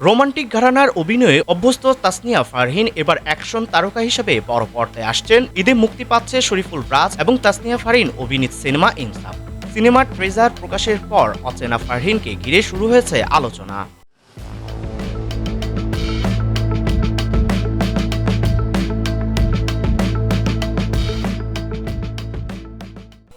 Romantic ঘরানার অভিনয়ে অভ্যস্ত তাসনিয়া ফারহিন এবার অ্যাকশন তারকা হিসেবে বড় পর্দায় আসছেন। ঈদে মুক্তি পাচ্ছে শরীফুল রাজ এবং তাসনিয়া ফারহিন অভিনীত সিনেমা ইনসাফ। সিনেমার ট্রেজার প্রকাশের পর অচেনা ফারহিনকে ঘিরে শুরু হয়েছে আলোচনা।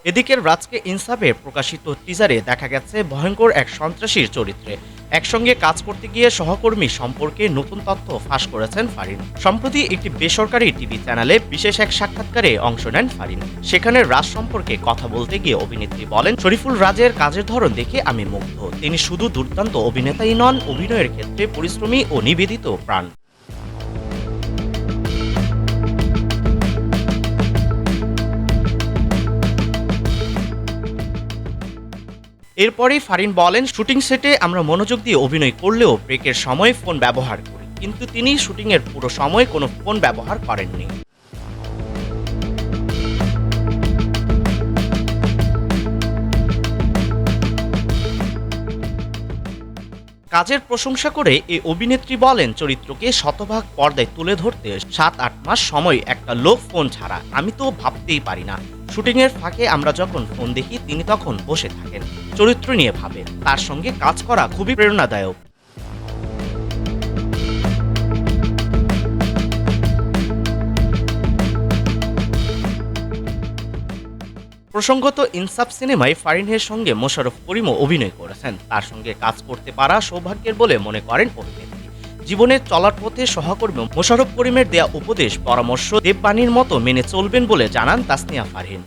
এদিকে রাজকে ইনসাফে প্রকাশিত টিজারে দেখা গেছে ভয়ঙ্কর এক সন্ত্রাসীর চরিত্রে। একসঙ্গে কাজ করতে গিয়ে সহকর্মী সম্পর্কে নতুন তথ্য ফাঁস করেছেন ফারিন। সম্প্রতি একটি বেসরকারি টিভি চ্যানেলে বিশেষ এক সাক্ষাৎকারে অংশ নেন ফারিন। সেখানে রাজ সম্পর্কে কথা বলতে গিয়ে অভিনেত্রী বলেন, শরীফুল রাজের কাজের ধরন দেখে আমি মুগ্ধ। তিনি শুধু দুর্দান্ত অভিনেতাই নন, অভিনয়ের ক্ষেত্রে পরিশ্রমী ও নিবেদিত প্রাণ। এরপরেই ফারিন বলেন, শুটিং সেটে আমরা মনোযোগ দিয়ে অভিনয় করলেও ব্রেকের সময় ফোন ব্যবহার করি। কিন্তু তিনি শুটিংয়ের পুরো সময় কোনো ফোন ব্যবহার করেননি। কাজের প্রশংসা করে এই অভিনেত্রী বলেন, চরিত্রকে শতভাগ পর্দায় তুলে ধরতে সাত আট মাস সময়, একটা লোক ফোন ছাড়া। আমি তো ভাবতেই পারি না। শুটিংয়ের ফাঁকে আমরা যখন ফোন দেখি, তিনি তখন বসে থাকেন। চরিত্র নিয়ে ভাবেন। তার সঙ্গে কাজ করা খুবই প্রেরণাদায়ক। প্রসঙ্গত, ইনসাফ সিনেমায় ফারিনের সঙ্গে মোশারফ করিমও অভিনয় করেছেন। তার সঙ্গে কাজ করতে পারা সৌভাগ্যের বলে মনে করেন অভিনেত্রী। জীবনের চলার পথে সহকর্মী মোশারফ করিমের দেয়া উপদেশ, পরামর্শ দেববাণীর মতো মেনে চলবেন বলে জানান তাসনিয়া ফারহিন